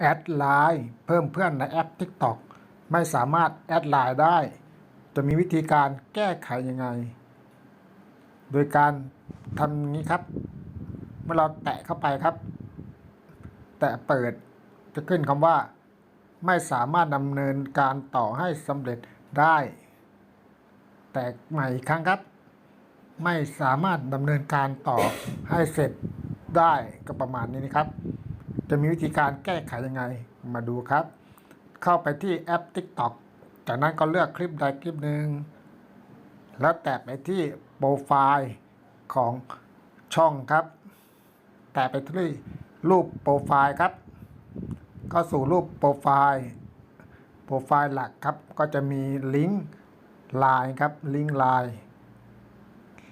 แอดไลน์เพิ่มเพื่อนในแอป TikTok ไม่สามารถแอดไลน์ได้ จะมีวิธีการแก้ไขยังไง โดยการทำนี้ครับ เมื่อเราแตะเข้าไปครับ แตะเปิดจะขึ้นคำว่า ไม่สามารถดำเนินการต่อให้สำเร็จได้ แตะใหม่อีกครั้งครับ ไม่สามารถดำเนินการต่อให้เสร็จได้ก็ประมาณนี้นะครับ จะมีวิธีการแก้ไขยังไงมาดูครับ เข้าไปที่แอป TikTok จากนั้นก็เลือกคลิปใดคลิปหนึ่งแล้วแตะไปที่โปรไฟล์ของช่องครับ แตะไปที่รูปโปรไฟล์ครับ ก็สู่รูปโปรไฟล์โปรไฟล์หลักครับ ก็จะมีลิงก์ไลน์ครับลิงก์ไลน์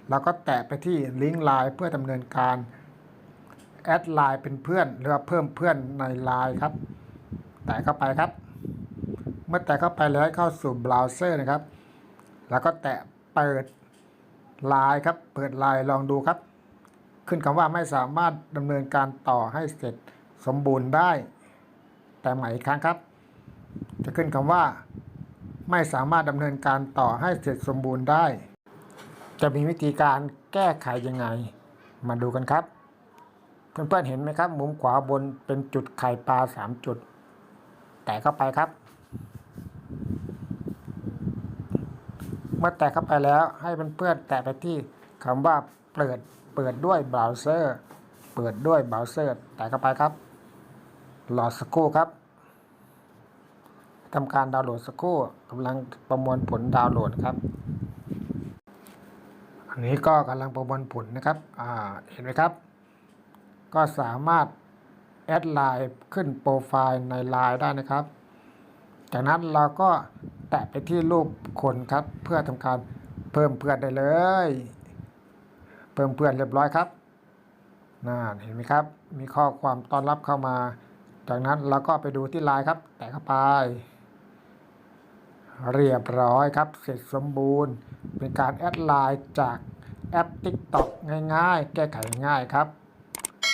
แล้วก็แตะไปที่ลิงก์ไลน์เพื่อดำเนินการ แอดไลน์เป็นเพื่อนหรือว่าเพิ่มเพื่อนในไลน์ครับ แตะเข้าไปครับ เมื่อแตะเข้าไปแล้วให้เข้าสู่เบราว์เซอร์นะครับ แล้วก็แตะเปิดไลน์ครับ เปิดไลน์ลองดูครับ ขึ้นคำว่าไม่สามารถดำเนินการต่อให้เสร็จสมบูรณ์ได้ แต่ใหม่อีกครั้งครับ จะขึ้นคำว่า ไม่สามารถดำเนินการต่อให้เสร็จสมบูรณ์ได้ จะมีวิธีการแก้ไขยังไง มาดูกันครับ เพื่อนๆเห็นไหมครับ มุมขวาบนเป็นจุดไข่ปลาสามจุด แตะเข้าไปครับ เมื่อแตะเข้าไปแล้วให้เพื่อนๆแตะไปที่คำว่าเปิดเปิดด้วยเบราว์เซอร์ เปิดด้วยเบราว์เซอร์ แตะเข้าไปครับรอสักครู่ครับทำการดาวน์โหลดสกู่กำลังประมวลผลดาวน์โหลดครับ อันนี้ก็กำลังประมวลผลนะครับ เห็นไหมครับ ก็สามารถแอดไลน์ขึ้นโปรไฟล์ในไลน์ได้นะครับ จากนั้นเราก็แตะไปที่รูปคนครับ เพื่อทำการเพิ่มเพื่อนได้เลย เพิ่มเพื่อนเรียบร้อยครับน่าเห็นไหมครับ มีข้อความต้อนรับเข้ามา จากนั้นเราก็ไปดูที่ไลน์ครับ แตะเข้าไป เรียบร้อยครับ เสร็จสมบูรณ์ เป็นการแอดไลน์จากแอป TikTok ง่ายๆ แก้ไขง่ายครับ